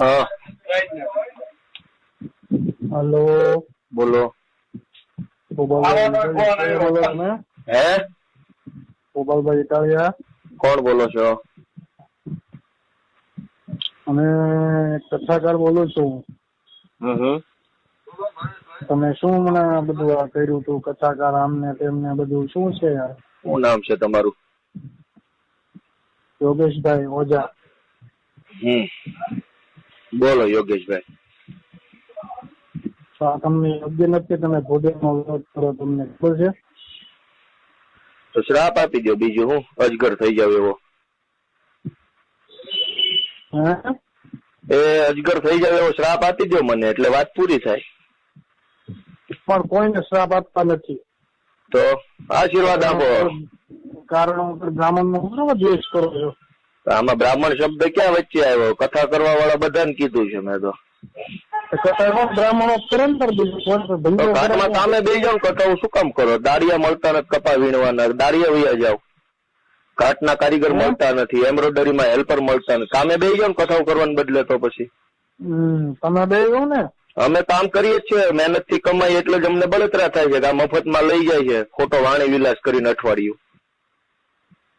હા. હલો. બોલો. ગોપાલભાઈ બોલો તમે. હે? ગોપાલભાઈ ઇટાલિયા. કોણ બોલો છો? અને કથાકાર બોલું છું. તમે શું મને બધું આ કર્યું હતું કથાકાર આમને તેમને બધું શું છે યાર? શું નામ છે તમારું? યોગેશભાઈ ઓઝા. હમ. બોલો યોગેશભાઈ. તો આ તમને યોગ્ય નથી તમે ભોજનનો વિરોધ કરો તમને ખબર છે? તો શ્રાપ આપી દો બીજું હું અજગર થઈ જાવ એવો. એ અજગર થઈ જાવ એવો શ્રાપ આપી દો મને એટલે વાત પૂરી થાય. પણ કોઈને શ્રાપ આપતા નથી. તો આશીર્વાદ આપો. કારણ બ્રાહ્મણ નો બરાબર દ્વેષ કરો છો. આમાં બ્રાહ્મણ શબ્દ ક્યાં વચ્ચે આવ્યો? કથા કરવા વાળા બધાને કીધું છે મેં તો. તો બ્રાહ્મણો કરે ને તાર બીજું છે? તો ધંધો ઘાટમાં સામે બેસી જાવ ને શું કામ કરો? દાડિયા મળતા નથી કપા વીણવાના. દાડિયા વૈયા જાવ ઘાટના કારીગર મળતા નથી. એમ્બ્રોઇડરીમાં હેલ્પર મળતા નથી. કામે બે જાવ ને કથાઓ કરવાને બદલે તો પછી. તમે બે ને. અમે કામ કરીએ છીએ. મહેનતથી કમાઈ એટલે જ અમને બળતરા થાય છે કે આ મફતમાં લઈ જાય છે. ખોટો વાણી વિલાસ કરીને અઠવાડિયું.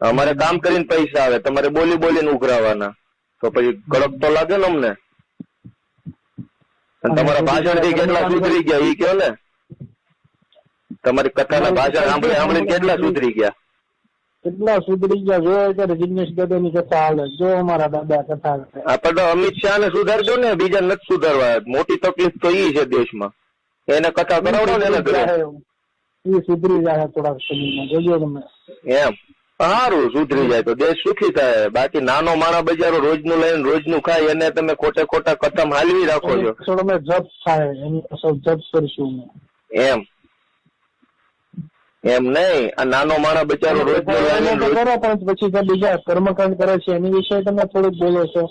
અમારે કામ કરીને પૈસા આવે તમારે બોલી બોલીને ઉઘરાવાના. તો પછી કડક તો લાગે ને અમને. તમારા ભાષણથી કેટલા સુધરી ગયા ઈ કયો ને? તમારી કથાના ભાષણ સાંભળી સાંભળી કેટલા સુધરી ગયા? કેટલા સુધરી ગયા? જો અત્યારે જિગ્નેશ દાદાની કથા હાલે જો અમારા દાદા કથા આપણે તો અમિત શાહ ને સુધારજો ને બીજા નથી સુધારવા. મોટી તકલીફ તો ઈ છે દેશમાં. એને કથા કરાવડો ને એને ઘરે. એ સુધરી જાય થોડાક સમયમાં. જોજો તમે. એમ. સારું સુધરી જાય તો દેશ સુખી થાય. બાકી નાનો માણા બજારો રોજનું લઈને રોજનું ખાય એને તમે ખોટે ખોટા કથમ હાલવી રાખો છો. થોડો મેં જપ થાય એની જપ કરશું એમ. એમ નહીં. આ નાનો માણા બચારો રોજ કરો પણ પછી બીજા કર્મકાંડ કરે છે એની વિશે તમે થોડુંક બોલો છો.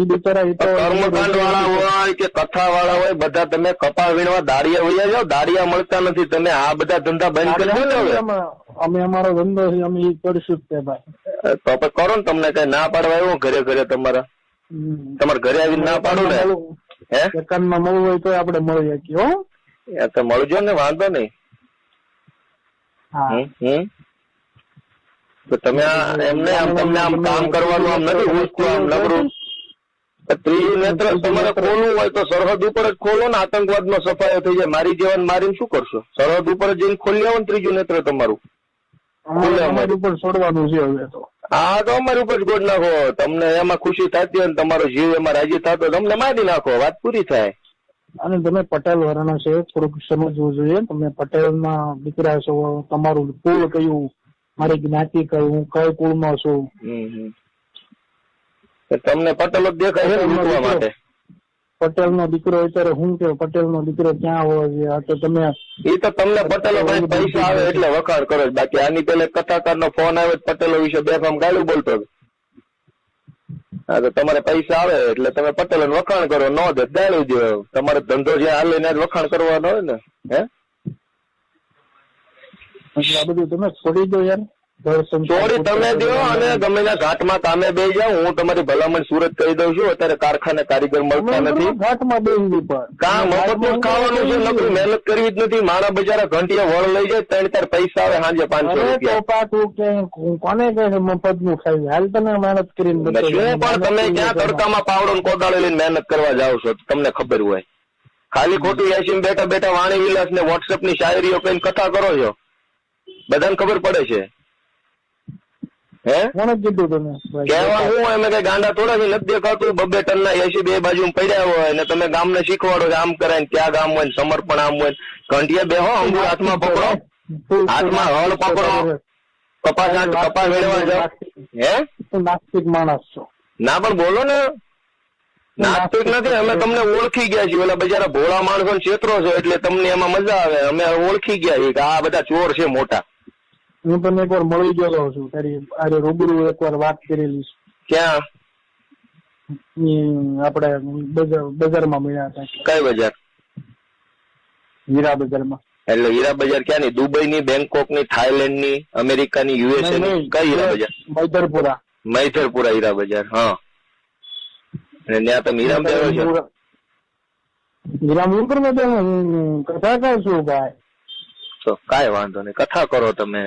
એ બિચારા એ તો કર્મકાંડ વાળા હોય કે કથા વાળા હોય બધા તમે કપા વીણવા દાડિયા વૈયા જાઓ દાડિયા મળતા નથી. તમે આ બધા ધંધા બંધ કરી દો ને અમે અમે અમારો ધંધો છે અમે એ કરશું તે ભાઈ. તો પછી કરો ને તમને કઈ ના પાડવા આવ્યો ઘરે ઘરે તમારા? તમારે ઘરે આવીને ના પાડો ને? હે? એકાંતમાં મળવું હોય તો આપણે મળી શકીએ હો. એ તો મળજો ને વાંધો નહીં. તો તમે એમને આમ તમને આમ કામ કરવાનું આમ નથી હું આમ નબળું તો ત્રીજું નેત્ર તમારે ખોલવું હોય તો સરહદ ઉપર જ ખોલો ને આતંકવાદ નો સફાયો થઈ જાય. મારી જેવાને મારીને શું કરશો? સરહદ ઉપર જઈને ખોલી આવો ને ત્રીજું નેત્ર તમારું. અમારી ઉપર છોડવાનું છે હવે તો. આ તો અમારી ઉપર જ ગોળ નાખો. તમને એમાં ખુશી થતી હોય તમારો જીવ એમાં રાજી થતો તમને મારી નાખો. વાત પૂરી થાય. અને તમે પટેલ વર્ણ છે થોડુંક સમજવું જોઈએ. તમે પટેલ ના દીકરા છો તમારું કુળ કયું? મારી જ્ઞાતિ કઈ હું કઈ કુળમાં છું? તમને પટેલ જ દેખાય છે લૂંટવા માટે. પટેલ નો દીકરો અત્યારે હું કે પટેલ નો દીકરો ક્યાં હોય છે? તો તમે એ તો તમને પટેલો પૈસા આવે એટલે વખાણ કરો બાકી આની પેલે કથાકાર નો ફોન આવે પટેલો વિશે બે ફામ ગાળું બોલતો હા તો તમારે પૈસા આવે એટલે તમે પટેલ વખાણ કરો. ન જ ગાળું દો તમારે ધંધો જે હાલે ને વખાણ કરવાનો હોય ને હે? આ બધું તમે છોડી દો યાર. ચોરી તમે દો અને ગમે ના ઘાટમાં કામે બે જાઓ હું તમારી ભલામણ સુરત કહી દઉં છું અત્યારે કારખાને કારીગર મળતા નથી. ઘાટમાં બેસી કામ મફતનું ખાવાનું છે નકરું મહેનત કરવી જ નથી મારા બજારા ઘંટિયા વળ લઈ જાય ત્રણ ચાર પૈસા આવે સાંજે પાંચસો રૂપિયા. કોને કહે છે મફતનું ખાઈ હાલ તમે મહેનત કરીને શું પણ તમે ક્યાં તડકામાં પાવડો ને કોદાળો લઈને મહેનત કરવા જાઓ છો? તમને ખબર હોય. ખાલી ખોટી એસીમ બેઠા બેઠા વાણી વિલાસ ને વોટ્સએપની શાયરીઓ કઈ કથા કરો છો? બધાને ખબર પડે છે. હે? કોણે કીધું તમે? કહેવા હું હોય મેં ગાંડા થોડા છે નથી દેખાતું. બબે ટન ના એસી બે બાજુ પડ્યા હોય ને તમે ગામને શીખવાડો આમ કરાય ને ત્યાં ગામ હોય સમર્પણ આમ હોય બેહો અંગુર હાથમાં પકડો. હાથમાં હળ પકડો. કપાસ કપાસ વેળવા જાઓ. હે? નાસ્તિક માણસ છો. ના પણ બોલો ને. નાસ્તિક નથી અમે તમને ઓળખી ગયા છીએ. ઓલા બજારા ભોળા માણસો ને છેતરો છો એટલે તમને એમાં મજા આવે. અમે ઓળખી ગયા છીએ કે આ બધા ચોર છે મોટા. હું તમને એકવાર મળી ગયો છું. તારી આજે રૂબરૂ એકવાર વાત કરેલી છે. ક્યાં? આપણે બજાર બજારમાં મળ્યા હતા. કઈ બજાર? હીરા બજારમાં. એટલે હીરા બજાર ક્યાંની? દુબઈ ની બેંકોકની થાઈલેન્ડની અમેરિકા ની યુએસએ ની કઈ હીરા બજાર? મૈધરપુરા મૈધરપુરા હીરા બજાર હા. અને ત્યાં તમે હીરા બજાર હીરા દે હું કથા કર છું ભાઈ. તો કાંઈ વાંધો નહીં. કથા કરો તમે.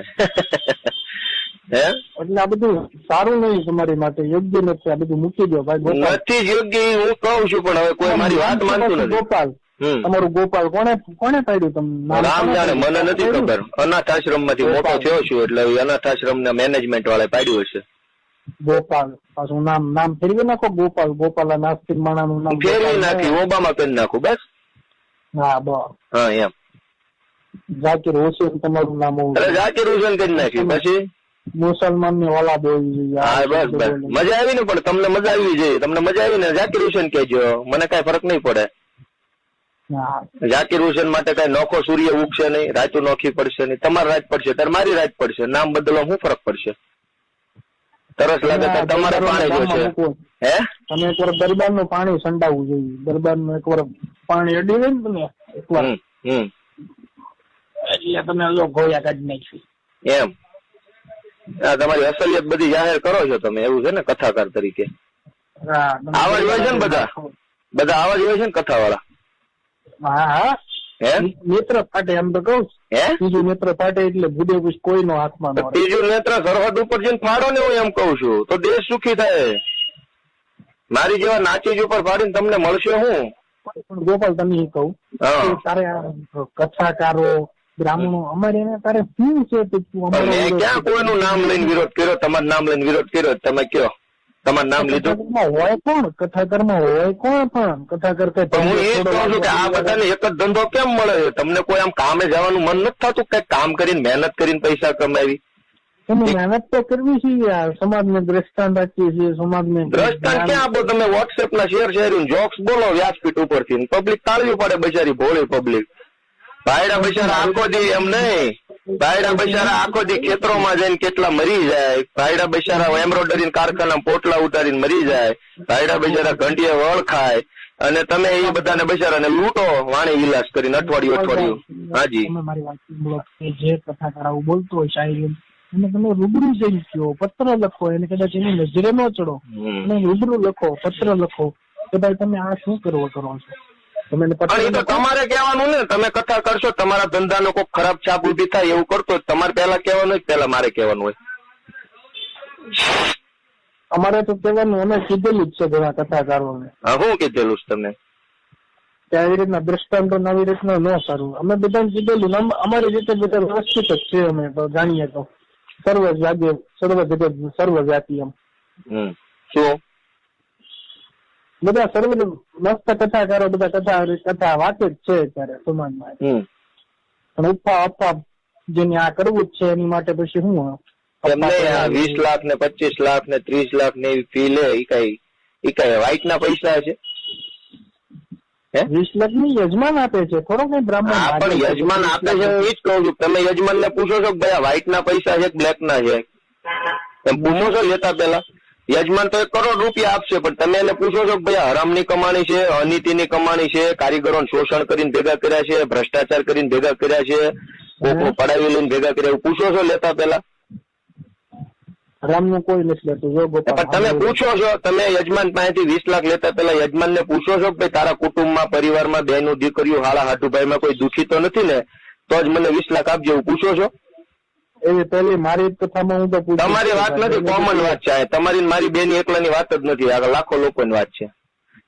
હે? એટલે આ બધું સારું નહીં તમારી માટે. યોગ્ય નથી. આ બધું મૂકી દો ભાઈ નથી યોગ્ય હું કહું છું પણ હવે કોઈ મારી વાત માનતું નથી. ગોપાલ. તમારું ગોપાલ કોને કોને પાડ્યું તમને? રામ જાણે મને નથી ખબર. અનાથ આશ્રમમાંથી મોટો થયો છું એટલે અનાથ આશ્રમ ના મેનેજમેન્ટ વાળા પાડ્યું હશે. ગોપાલ. પાછું નામ નામ ફેરવી નાખો ગોપાલ. ગોપાલ નાસ્તિક માણા નું નામ ફેરવી નાખી ઓબામા કરી નાખું બસ? હા બસ. હા એમ. જાકીર હુસેન તમારું નામ જાકીર હુસેન કરી નાખ્યું પછી? મુસલમાનની ઓલાદ હોવી જોઈએ. હા બસ બસ. મજા આવી ને પણ તમને મજા આવી જોઈએ તમને મજા આવી ને જાકીર હુસેન કહેજો. મને કઈ ફરક નહીં પડે. હા. જાકીર હુસેન માટે કઈ નોખો સૂર્ય ઉગશે નહીં રાતું નોખી પડશે નહીં. તમારે રાત પડશે ત્યારે મારી રાત પડશે. નામ બદલવા શું ફરક પડશે? તરસ લાગે તો તમારે પાણી જોશે. હે? તમે એકવાર દરબારનું પાણી સંડાવવું જોઈએ. દરબારનું એકવાર પાણી અડી ને તમે એકવાર. હમ. એટલે તમે લો ગોયા કાઢી નાખી એમ? તમારી અસલિયત બધી જાહેર કરો છો તમે એવું છે ને કથાકાર તરીકે? આવા જ હોય છે ને બધા? બધા આવા જ હોય છે ને કથા વાળા હા. હા? હે ફાટે એમ તો કઉ હે? બીજું મિત્ર ફાટે એટલે ભૂદે કોઈ કોઈનો હાથમાં બીજું ત્રીજું નેત્ર સરહદ ઉપર જઈને ફાડો ને હું એમ કઉ છું. તો દેશ સુખી થાય. મારી જેવા નાચીજ ઉપર ફાડીને તમને મળશે હું? ગોપાલ તમે કહું. તારે કથાકારો બ્રાહ્મણો. અમારે એને તારે શું છે કે તું અમારો ક્યાં કોઈનું નામ લઈને વિરોધ કર્યો? તમારું નામ લઈને વિરોધ કર્યો તમે કયો? તમારું નામ લીધું? હોય કોણ? કથાકારમાં હોય કોણ પણ? કથાકાર કઈ હું એ કહું છું કે આ બધાને એક જ ધંધો કેમ મળે છે? તમને કોઈ આમ કામે જવાનું મન નથી થતું? કઈ કામ કરીને મહેનત કરીને પૈસા કમાવી? તમે મહેનત તો કરવી છે યાર સમાજને દ્રષ્ટાંત આપીએ છીએ સમાજને દ્રષ્ટાંત ક્યાં આપો તમે? વોટ્સએપ ના શેર શેરિંગ જોક્સ બોલો વ્યાસપીઠ ઉપરથી પબ્લિક તાળવી પડે બજારી ભોળી પબ્લિક ભાઈડા બચારા આખો દી એમ નહીં. ભાયડા બચારા આખો દી ખેતરોમાં જઈને કેટલા મરી જાય. ભાયડા બચારા એમ્બ્રોઇડરી કારખાના પોટલા ઉતારીને મરી જાય. ભાયડા બચારા ઘંટીએ વળ ખાય. અને તમે એ બધાને બચારાને લૂંટો વાણી વિલાસ કરીને અઠવાડિયું અઠવાડિયું. હાજી. તમે મારી વાત જે કથાકાર બોલતો હોય શાયરી અને તમે રૂબરૂ જઈ કયો પત્ર લખો એને કદાચ એની નજરે ન ચડો. અને રૂબરૂ લખો પત્ર લખો કે ભાઈ તમે આ શું કરવો કરો છો? તમે તમારે કહેવાનું ને તમે કથા કરશો તમારા ધંધાનો કોઈ ખરાબ છાપ ઊભી થાય એવું કરતો તમારે પહેલા કહેવાનું હોય પેલા પહેલા મારે કહેવાનું હોય. અમારે તો કહેવાનું અમે કીધેલું જ છે ઘણા કથાકારોને. ને હું કીધેલું છે તમને. કે આવી રીતના દ્રષ્ટાંતો ને આવી રીતના ન સારું. અમે બધાને કીધેલું અમારી રીતે બધા વ્યવસ્થિત જ છે અમે તો જાણીએ તો. સર્વ જાગે સર્વ જગત સર્વ જાતિ એમ. હમ. શું? બધા સર્વ મસ્ત કથાકારો બધા કથા કથા વાંચે જ છે અત્યારે સમાજમાં પણ ઉપા અપા જેને આ કરવું જ છે એની માટે પછી હું વીસ લાખ ને પચીસ લાખ ને ત્રીસ લાખ ને એવી ફી લે ઈ કઈ ઈ કઈ વાઇટ ના પૈસા છે વીસ લાખની યજમાન આપે છે થોડો કઈ બ્રાહ્મણ પણ યજમાન આપે છે હું ઈ જ કહું છું તમે યજમાન ને પૂછો છો કે ભાઈ વ્હાઈટ ના પૈસા છે બ્લેક ના છે? એમ પૂછો છો લેતા પેલા યજમાન તો એક કરોડ રૂપિયા આપશે પણ તમે એને પૂછો છો કે ભાઈ હરામની કમાણી છે અનીતિની કમાણી છે કારીગરોને શોષણ કરીને ભેગા કર્યા છે ભ્રષ્ટાચાર કરીને ભેગા કર્યા છે કોકનું પડાવી લઈને ભેગા કર્યા એવું પૂછો છો લેતા પેલા રામ કોઈ નથી લેતું જો ગોપાલ તમે પૂછો છો તમે યજમાન પાસેથી વીસ લાખ લેતા પેલા યજમાન ને પૂછો છો કે ભાઈ તારા કુટુંબમાં પરિવારમાં બહેનો દીકરીઓ હાળા હાટુભાઈમાં કોઈ દુખી તો નથી ને? તો જ મને વીસ લાખ આપજો એવું પૂછો છો? એવી પેલી મારી કથામાં હું તો તમારી વાત નથી કોમન વાત છે તમારી મારી બેન એકલાની વાત જ નથી. આ લાખો લોકોની વાત છે.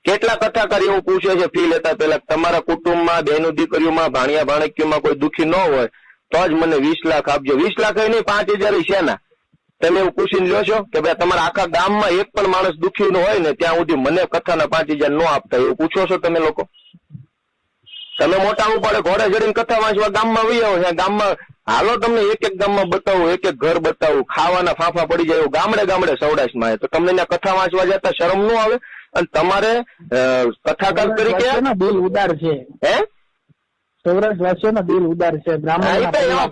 કેટલા કથાકાર એવું પૂછે છે ફી લેતા પેલા તમારા કુટુંબમાં બહેનો દીકરીઓમાં ભાણિયા ભાણકીઓમાં કોઈ દુખી ન હોય તો જ મને વીસ લાખ આપજો. વીસ લાખ નહીં પાંચ હજાર શેના? તમે એવું પૂછીને લ્યો છો કે ભાઈ તમારા આખા ગામમાં એક પણ માણસ દુખી નો હોય ને ત્યાં સુધી મને કથાના પાંચ હજાર ન આપતા એવું પૂછો છો તમે લોકો? તમે મોટા ઉપાડે ઘોડે ચડીને કથા વાંચવા ગામમાં વહી આવો ગામમાં હાલો તમને એક એક ગામમાં બતાવું એક એક ઘર બતાવું. ખાવાના ફાંફા પડી જાય એવું ગામડે ગામડે સૌરાષ્ટ્રમાં તો તમને ત્યાં કથા વાંચવા જતા શરમ ન આવે? અને તમારે કથાકાર તરીકે દિલ ઉદાર છે. હે? સૌરાષ્ટ્ર વાસીઓના દિલ ઉદાર છે.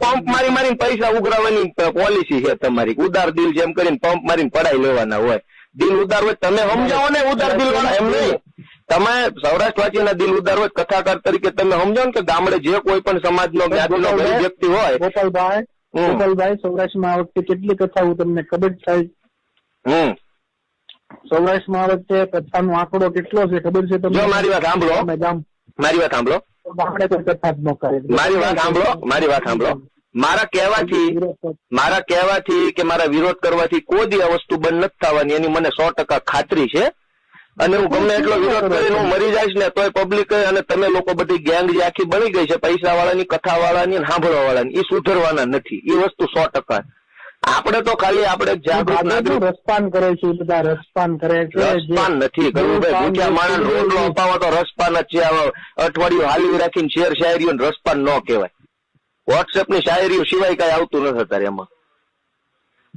પંપ મારી મારીને પૈસા ઉઘરાવવાની પોલિસી છે તમારી. ઉદાર દિલ જેમ કરીને પંપ મારીને પડાઈ લેવાના હોય. દિલ ઉદાર હોય તમે સમજાવો ને ઉદાર દિલ વાળા એમ નહીં. તમે સૌરાષ્ટ્રવાસીના દિલ ઉદાર હોય કથાકાર તરીકે તમે સમજો ને કે ગામડે જે કોઈ પણ સમાજનો જ્ઞાતિનો વ્યક્તિ હોય ગોપાલભાઈ. ગોપાલભાઈ સૌરાષ્ટ્રમાં આ વખતે કેટલી કથાઓ તમને ખબર થાય હમ. સૌરાષ્ટ્રમાં આ વખતે કથાનો આંકડો કેટલો છે ખબર છે તમને? મારી વાત સાંભળો. મારી વાત સાંભળો. ગામડે કોઈ કથા જ ન કરે. મારી વાત સાંભળો મારી વાત સાંભળો. મારા કહેવાથી મારા કહેવાથી કે મારા વિરોધ કરવાથી કોઈ દી આ વસ્તુ બંધ નથી થવાની. એની મને સો ટકા ખાતરી છે. અને હું ગમે એટલો વિરોધ કરીને હું મરી જઈશ ને તોય પબ્લિક અને તમે લોકો બધી ગેંગ જે આખી બની ગઈ છે પૈસા વાળાની કથા વાળાની સાંભળવા વાળાની એ સુધરવાના નથી. એ વસ્તુ સો ટકા. આપણે તો ખાલી આપણે જાગૃત નાગરિક. રસપાન કરે છે બધા રસપાન કરે છે રસપાન નથી કરવું ભાઈ. ભૂખ્યા માણસ રોટલો અપાવો તો રસપાન જ છે. અઠવાડિયું હાલવી રાખીને શેર શાયરીઓ રસપાન ન કહેવાય. વોટ્સએપની શાયરીઓ સિવાય કઈ આવતું નથી અત્યારે એમાં.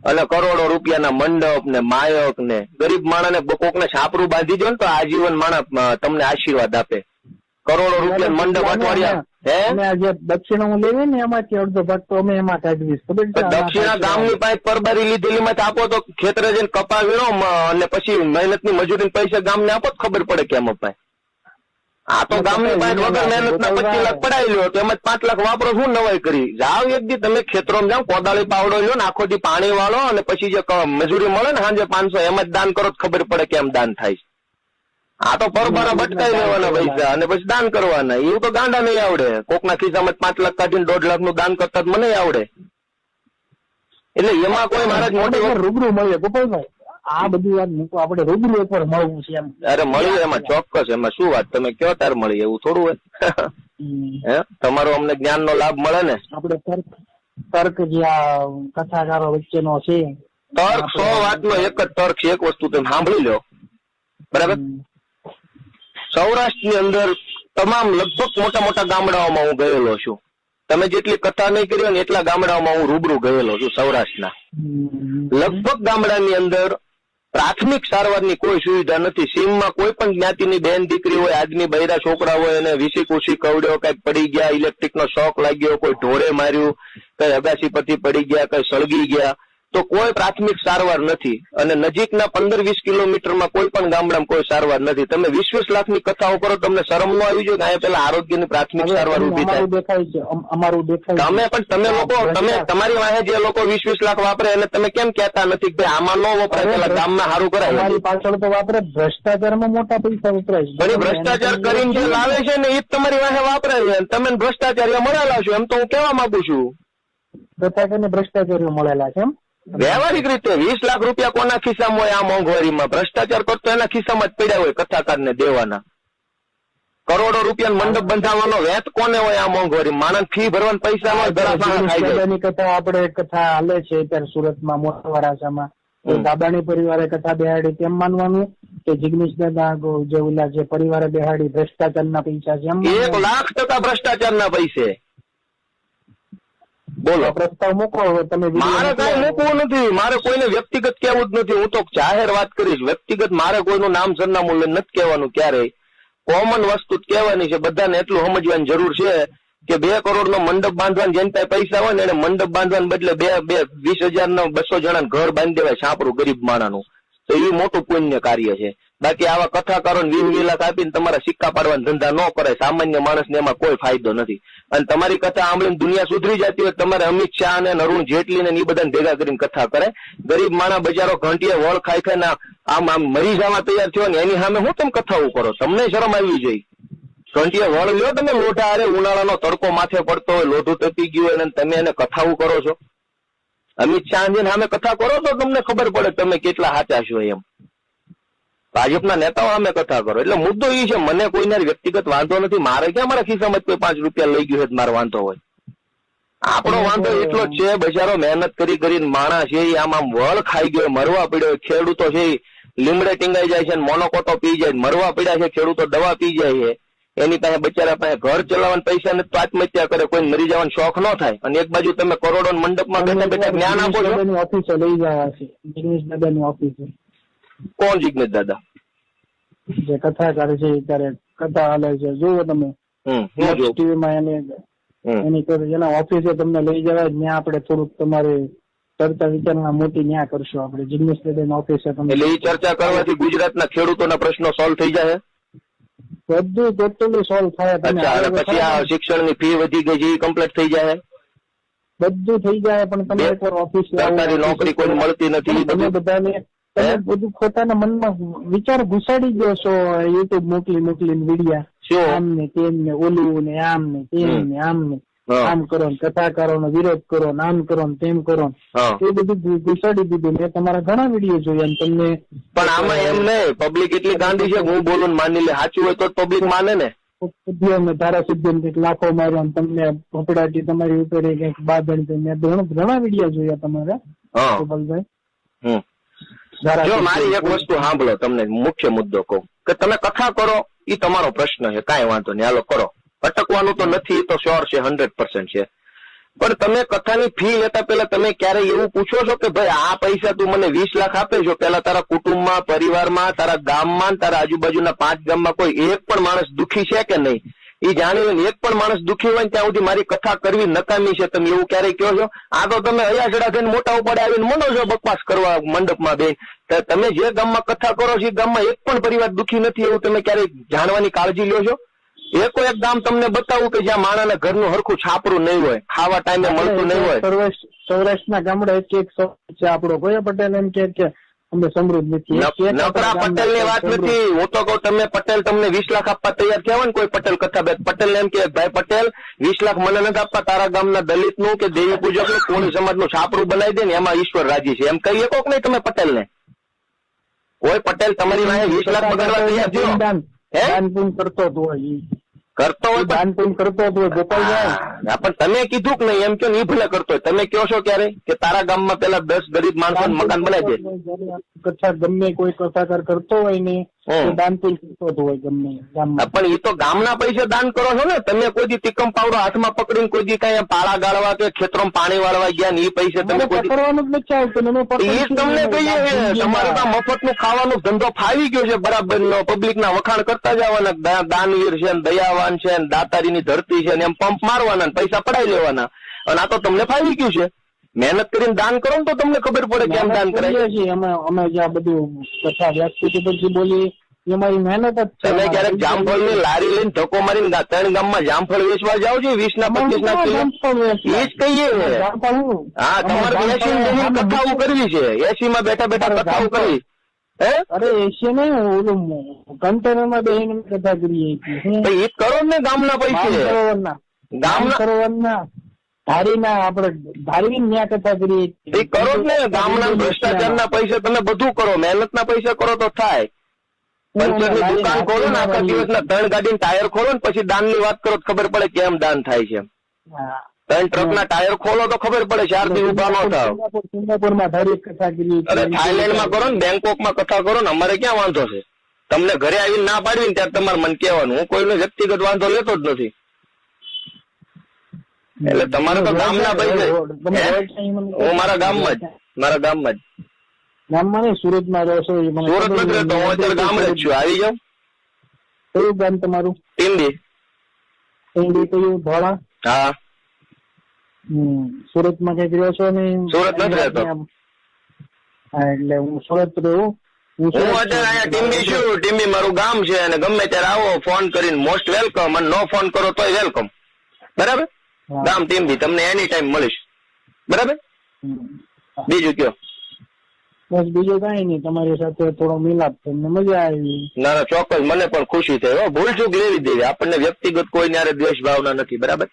અને કરોડો રૂપિયાના મંડપ ને માયક ને ગરીબ માણસને કોકને છાપરું બાંધી દો ને તો આજીવન માણસ તમને આશીર્વાદ આપે. કરોડો રૂપિયા મંડપ અઠવાડિયા હે? જે દક્ષિણા હું લેવી ને એમાંથી અડધો ભાગ તો અમે એમાં કાઢવીશ દક્ષિણા ગામની પાસે પરબારી લીધેલી માં આપો તો ખેતરે જઈને કપા વીણો અને પછી મહેનતની મજૂરી પૈસા ગામને આપો તો ખબર પડે કેમ અપાય. આ તો ગામની પાસે વગર મહેનત ના પચીસ લાખ પડાવી લ્યો તેમજ પાંચ લાખ વાપરો શું નવાઈ કરી? જાવ એક દી તમે ખેતરોમાં જાઓ કોદાળી પાવડો લ્યો ને આખો દી પાણી વાળો અને પછી જે મજૂરી મળે ને સાંજે પાંચસો એમ જ દાન કરો તો ખબર પડે કેમ દાન થાય આ તો પરબારા ભટકાઈ લેવાના પૈસા અને પછી દાન કરવાના. એવું તો ગાંડા નહીં આવડે. કોકના ખિસ્સામાં પાંચ લાખ કાઢીને દોઢ લાખનું દાન કરતા મને આવડે. એટલે એમાં કોઈ મારા મોટી રૂબરૂ મળીએ ગોપાલભાઈ આ બધી વાત મૂકો આપણે રૂબરૂ ઉપર મળવું છે એમ. અરે મળ્યું એમાં ચોક્કસ એમાં શું વાત? તમે કયો તાર મળી એવું થોડું હોય. હે? તમારો અમને જ્ઞાન નો લાભ મળે ને? આપણે તર્ક તર્ક જે આ કથાકારો વચ્ચેનો છે. તર્ક સો વાતનો એક જ તર્ક છે એક વસ્તુ તમે સાંભળી લો. બરાબર. સૌરાષ્ટ્રની અંદર તમામ લગભગ મોટા મોટા ગામડાઓમાં હું ગયેલો છું. તમે જેટલી કથા નહીં કરી હોય ને એટલા ગામડાઓમાં હું રૂબરૂ ગયેલો છું સૌરાષ્ટ્રના. લગભગ ગામડાની અંદર પ્રાથમિક સારવારની કોઈ સુવિધા નથી. સીમમાં કોઈ પણ જ્ઞાતિની બેન, દીકરી હોય, આજની બૈરા છોકરા હોય એને વિસી કુસી કવડ્યો કઈ પડી ગયા ઇલેક્ટ્રિક નો શોક લાગ્યો, કોઈ ઢોરે માર્યું, કઈ અગાસી પરથી પડી ગયા, કઈ સળગી ગયા તો કોઈ પ્રાથમિક સારવાર નથી. અને નજીકના પંદર વીસ કિલોમીટરમાં કોઈ પણ ગામડામાં કોઈ સારવાર નથી. તમે વીસ વીસ લાખની કથાઓ કરો તમને શરમ ન આવી જોઈએ કે અહીંયા પેલા આરોગ્યની પ્રાથમિક સારવાર ઊભી થાય. અમારું દેખાય છે. અમારું દેખાય તમે પણ તમે લોકો તમે તમારી વાહે જે લોકો વીસ વીસ લાખ વાપરે એને તમે કેમ કહેતા નથી કે ભાઈ આમાં ન વપરાય પેલા ગામમાં સારું કરાય. અમારી પાછળ તો વાપરે ભ્રષ્ટાચારમાં મોટા પૈસા વપરાય છે. ભ્રષ્ટાચાર કરીને જે લાવે છે ને એ જ તમારી વાહે વાપરે છે. અને તમે ભ્રષ્ટાચારીઓ મળેલા છો એમ તો હું કેવા માંગુ છું. ભ્રષ્ટાચારીઓ મળેલા છે એમ? વ્યવહારિક રીતે વીસ લાખ રૂપિયા કોના ખિસ્સામાં હોય? આ મોંઘવારીમાં. ભ્રષ્ટાચાર કરતો એના ખિસ્સામાં જ પડ્યા હોય કથાકારને દેવાના. કરોડો રૂપિયા મંડપ બંધાવવાનો વેત કોને હોય આ મોંઘવારી માણસ ફી ભરવાના પૈસા હોય દાદાની કથા આપણે કથા હાલે છે અત્યારે સુરતમાં મોટા વરાછામાં દાદાની પરિવારે કથા બેહાડી તેમ માનવાનું કે જિગ્નેશ દાદા જે ઓલા જે પરિવારે બેહાડી ભ્રષ્ટાચારના પૈસા છે એક લાખ ટકા ભ્રષ્ટાચારના પૈસે. બોલો. પ્રસ્તાવ મૂકો તમે મારે કઈ મૂકવું નથી. મારે કોઈને વ્યક્તિગત કહેવું જ નથી. હું તો જાહેર વાત કરીશ. વ્યક્તિગત મારે કોઈનું નામ સરનામું લઈને નથી કહેવાનું ક્યારેય. કોમન વસ્તુ જ કહેવાની છે. બધાને એટલું સમજવાની જરૂર છે કે બે કરોડ નો મંડપ બાંધવાની જેની પાસે પૈસા હોય ને એને મંડપ બાંધવાને બદલે બે બે વીસ હજાર નો બસો જણા ઘર બાંધી દેવાય છાપરું ગરીબ માણાનું તો એ મોટું પુણ્ય કાર્ય છે. બાકી આવા કથાકારો વીસ આપીને તમારા સિક્કા પાડવાના ધંધા ન કરાય. સામાન્ય માણસને એમાં કોઈ ફાયદો નથી. અને તમારી કથા સાંભળીને દુનિયા સુધરી જતી હોય તમારે અમિત શાહ અને અરુણ જેટલી ને એ બધાને ભેગા કરીને કથા કરે. ગરીબ માણા બજારો ઘંટીએ વળ ખાઈ ખાઈને આમ આમ મરી જવા તૈયાર થયો ને એની સામે હું તમે કથાઓ કરો? તમને શરમ આવી જોઈએ ઘંટીએ વળ લ્યો, તમે લોઢા અરે ઉનાળાનો તડકો માથે પડતો હોય, લોઢું તપી ગયું હોય અને તમે એને કથાઓ કરો છો. અમિત શાહ સામે કથા કરો તો તમને ખબર પડે તમે કેટલા સાચા છો એમ. ભાજપના નેતાઓ અમે કથા કરો. એટલે મુદ્દો એ છે મને કોઈને વ્યક્તિગત વાંધો નથી. મારે ક્યાં મારા ખિસ્સામાં કોઈ પાંચ રૂપિયા લઈ ગયું છે મારો વાંધો હોય. આપણો વાંધો એટલો જ છે બજારો મહેનત કરી કરીને માણસ છે એ આમ આમ વળ ખાઈ ગયો મરવા પડ્યો. ખેડૂતો છે લીમડે ટીંગાઈ જાય છે મોનોકોટો પી જાય મરવા પડ્યા છે ખેડૂતો દવા પી જાય છે. એની પાસે બચારા પાસે ઘર ચલાવવાના પૈસા ને તો આત્મહત્યા કરે કોઈ મરી જવાનો શોખ ન થાય. અને એક બાજુ તમે કરોડો મંડપમાં બેઠા બેઠા જ્ઞાન આપો છો. ઓફિસે લઈ જવા છે. ઓફિસે કોણ જિગ્નેશ દાદા? જે કથાકાર છે એ ત્યારે કથા હાલે છે. જુઓ તમે. ટીવીમાં એને એની કરી એના ઓફિસે તમને લઈ જવાય. ત્યાં આપણે થોડુંક તમારે ચર્ચા વિચારણા મોટી ન્યા કરશું આપણે. જિગ્નેશ દાદાની ઓફિસે તમે એટલે એ ચર્ચા કરવાથી ગુજરાતના ખેડૂતોના પ્રશ્નો સોલ્વ થઈ જાય બધું ટોટલી સોલ્વ થાય. અચ્છા પછી આ શિક્ષણની ફી વધી ગઈ છે એ કમ્પ્લીટ થઈ જાય બધું થઈ જાય પણ તમે એકવાર ઓફિસ સરકારી નોકરી કોઈ મળતી નથી, તમે બધાને તમે બધું પોતાના મનમાં વિચાર ઘુસાડી ગયો છો યુટ્યુબ મોકલી મોકલી વિડિયા. આમ ને તેમ ને ઓલું ને આમ ને તેમ ને આમ ને આમ કરો ને કથાકારો નો વિરોધ કરો ને આમ કરો ને તેમ કરો. એ બધું ઘુસાડી દીધું. મેં તમારા ઘણા વીડિયો જોયા ને તમને પણ આમાં એમ નહીં. પબ્લિક એટલી ગાંધી છે હું બોલું માની લે. સાચું હોય તો પબ્લિક માને ને. સિદ્ધિઓ ને ધારાસિદ્ધિઓ ને કંઈક લાખો માર્યા ને તમને ભપડાટી તમારી ઉપર કંઈક થઈ મેં ઘણા વીડિયો જોયા તમારા ગોપાલભાઈ. જો મારી એક વસ્તુ સાંભળો તમને મુખ્ય મુદ્દો કહું. કે તમે કથા કરો એ તમારો પ્રશ્ન છે કાંઈ વાંધો નહીં હાલો કરો. અટકવાનું તો નથી એ તો શ્યોર છે હંડ્રેડ પર્સન્ટ છે. પણ તમે કથાની ફી લેતા પહેલા તમે ક્યારેય એવું પૂછો છો કે ભાઈ આ પૈસા તું મને વીસ લાખ આપે છો? પેલા તારા કુટુંબમાં પરિવારમાં તારા ગામમાં તારા આજુબાજુના પાંચ ગામમાં કોઈ એક પણ માણસ દુખી છે કે નહીં? એ જાણી લઈને એક પણ માણસ દુખી હોય ત્યાં સુધી મારી કથા કરવી નકામી છે. તમે એવું ક્યારેય કહો છો? આ તો તમે અયાસડા થઈને મોટા ઉપાડે આવીને મનો છો બકવાસ કરવા મંડપમાં બેન. તમે જે ગામમાં કથા કરો છો એ ગામમાં એક પણ પરિવાર દુખી નથી એવું તમે ક્યારેય જાણવાની કાળજી લ્યો છો? એકો એક ગામ તમને બતાવું કે જ્યાં માણાના ઘરનું હરખું છાપરું નહીં હોય ખાવા ટાઈમે મળતું નહીં હોય. સૌરાષ્ટ્ર સૌરાષ્ટ્રના ગામડા એક એક છે આપણો. કોઈ પટેલ એમ કે અમે સમૃદ્ધ નથી. આપણા પટેલની વાત નથી. હું તો કહું તમે પટેલ તમને વીસ લાખ આપવા તૈયાર થયા ને કોઈ પટેલ કથા પટેલ એમ કે ભાઈ પટેલ વીસ લાખ મને નથી આપવા તારા ગામના દલિતનું કે દેવી પૂજકનું કોણી સમાજનું છાપરું બનાવી દે ને એમાં ઈશ્વર રાજી છે. એમ કહીએ કોક નહીં તમે પટેલ ને કોઈ પટેલ તમારી પાસે વીસ લાખ બગાડવા તૈયાર થયો? હે? કરતો ઈ. કરતો હોય ઈ દાન પુણ્ય કરતો હતો ગોપાલભાઈ હા, પણ તમે કીધું કે નહીં એમ કે નહીં ભલે કરતો હોય. તમે કહો છો ક્યારે? કે તારા ગામમાં પેલા દસ ગરીબ માણસો મકાન બનાવી દે. કચ્છા ગમે કોઈ કથાકાર કરતો હોય ને દાન પણ એ તો ગામના પૈસે દાન કરો છો ને તમે કોઈ દી તિકમ પાવડો હાથમાં પકડીને કોઈ દી કઈ પાળા ગાળવા કે ખેતરો પાણી વાળવા ગયા ને એ પૈસે તમે પકડવાનું જ નથી ને એ તમને કહીએ તમારે તો મફતનું ખાવાનું ધંધો ફાવી ગયો છે બરાબર નો પબ્લિક ના વખાણ કરતા જવાના દાનવીર છે ને દયાવાન છે ને દાતારીની ધરતી છે ને એમ પંપ મારવાના ને પૈસા પડાઈ લેવાના અને આ તો તમને ફાવી ગયું છે. મહેનત કરીને દાન કરો ને તો તમને ખબર પડે કેમ દાન કરાય છે. અમે અમે જે આ બધું કથા વ્યક્તિ પછી બોલીએ. એ મારી મહેનત જ છે. તમે ક્યારેક જામફળની લારી લઈને ધક્કો મારીને ત્રણ ગામમાં જામફળ વેચવા જાવ છો? વીસ ના પચીસ ના કિલો? એ જ કહીએ હા તમારે એસી ની કથાઓ કરવી છે. એસી માં બેઠા બેઠા કથાઓ કરવી. અરે એસી નહીં ઓલું કન્ટેનરમાં બેહીને કથા કરીએ એ કરો ને ગામના પૈસે. ગામના સરોવરના ધારીના આપણે ધારી ન્યા કથા કરીએ. એ કરો ને. ગામના ભ્રષ્ટાચારના પૈસે તમે બધું કરો. મહેનતના પૈસા કરો તો થાય. પંચરની દુકાન ખોલો ને આખા દિવસના ત્રણ ગાડીના ટાયર ખોલો ને પછી દાનની વાત કરો તો ખબર પડે કેમ દાન થાય છે. ત્રણ ટ્રકના ટાયર ખોલો તો ખબર પડે ચાર દિવસ ઊભા નો થાવ. સિંગાપુર- સિંગાપુરમાં ધારી કથા કરીએ અરે થાઈલેન્ડમાં કરો ને બેંકોકમાં કથા કરો ને અમારે ક્યાં વાંધો છે? તમને ઘરે આવીને ના પાડવી ને ત્યારે તમારે મન કહેવાનું. હું કોઈનો વ્યક્તિગત વાંધો લેતો જ નથી. એટલે તમારે તો ગામના અહીં મને- હું? મારા ગામમાં જ. મારા ગામમાં જ. ગામમાં નહીં સુરતમાં રહો છો સુરતમાં નથી રહેતો હું અત્યારે ગામ જ છું આવી જાઉં કયું ગામ તમારું ટીંડી ટીંડી કયું ધોળા હા સુરતમાં કંઈક રહ્યો છો ને સુરત નથી રહેતો. હા એટલે હું સુરત રહું હું અત્યારે અહીંયા ટીમ્બી છું ટીમ્બી મારું ગામ છે અને ગમે ત્યારે આવો ફોન કરીને મોસ્ટ વેલકમ અને નો ફોન કરો તોય વેલકમ બરાબર. ગામ ટીમ્બી તમને એની ટાઈમ મળીશ બરાબર બીજું કયો બસ બીજું કઈ નહીં તમારી સાથે થોડો મિલાપ તમને મજા આવી. ના ના ચોક્કસ મને પણ ખુશી થઈ. હો ભૂલ ચૂક લેવી દેવી આપણને વ્યક્તિગત કોઈ ન્યારે દ્વેષ ભાવના નથી બરાબર?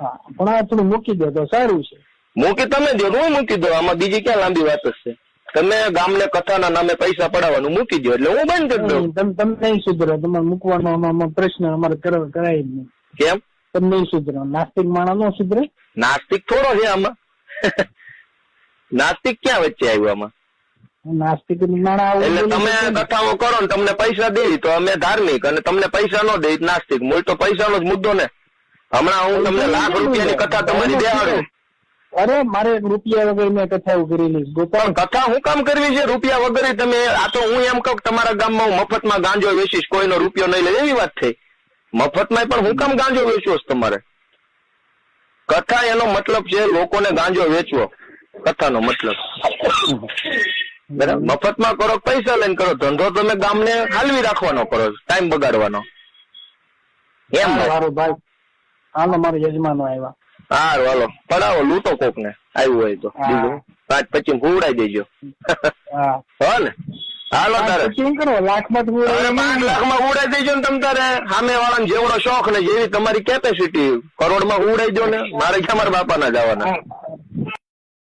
હા પણ આ થોડું મૂકી દો તો સારું છે. મૂકી તમે દો હું મૂકી દો આમાં બીજી ક્યાં લાંબી વાત છે? તમે ગામને કથાના નામે પૈસા પડાવવાનું મૂકી દો એટલે હું બંધ કરી દઉં. તમને તમે તમે નહીં સુધરો. તમારે મૂકવાનો પ્રશ્ન અમારે કરવા કરાય જ નહીં. કેમ? તમને સુધરો. નાસ્તિક માણસ નો સુધરે? નાસ્તિક થોડો છે આમાં. નાસ્તિક ક્યાં વચ્ચે આવ્યું આમાં? નાસ્તિક એટલે તમે કથાઓ કરો ને તમને પૈસા દેવી તો અમે ધાર્મિક અને તમને પૈસા નો દે નાસ્તિક. મૂળ તો પૈસાનો જ મુદ્દો ને. હમણાં હું તમને લાખ રૂપિયાની કથા તમારી દેવાડું અરે મારે રૂપિયા વગર મેં કથા કરેલી. ગોપાલ કથા હું કામ કરવી છે? રૂપિયા વગર તમે આ તો હું એમ કહું તમારા ગામમાં હું મફતમાં ગાંજો વેચીશ કોઈનો રૂપિયો નહીં લે. એવી વાત થઈ. મફતમાં પણ હું કામ ગાંજો વેચવો તમારે? કથા એનો મતલબ છે લોકોને ગાંજો વેચવો. કથાનો મતલબ. બરાબર? મફતમાં કરો પૈસા લઈને કરો. ધંધો તમે ગામને હાલવી રાખવાનો કરો ટાઈમ બગાડવાનો. એમ ભાઈ હાલો મારા યજમાનો આવ્યા. હારું હાલો. પડાવો લૂટો કોક ને આવ્યું હોય તો. બીજું? પાંચ પચીસ ઉડાઈ દેજો. હા. ને? હાલો તારે. પછી શું કરો લાખમાં લાખમાં ઉડાઈ દેજો ને તમ તારે. સામે વાળાને જેવડો શોખ ને જેવી તમારી કેપેસિટી કરોડમાં ઉડાઈ દો ને. મારે ક્યાં મારા બાપા ના જવાના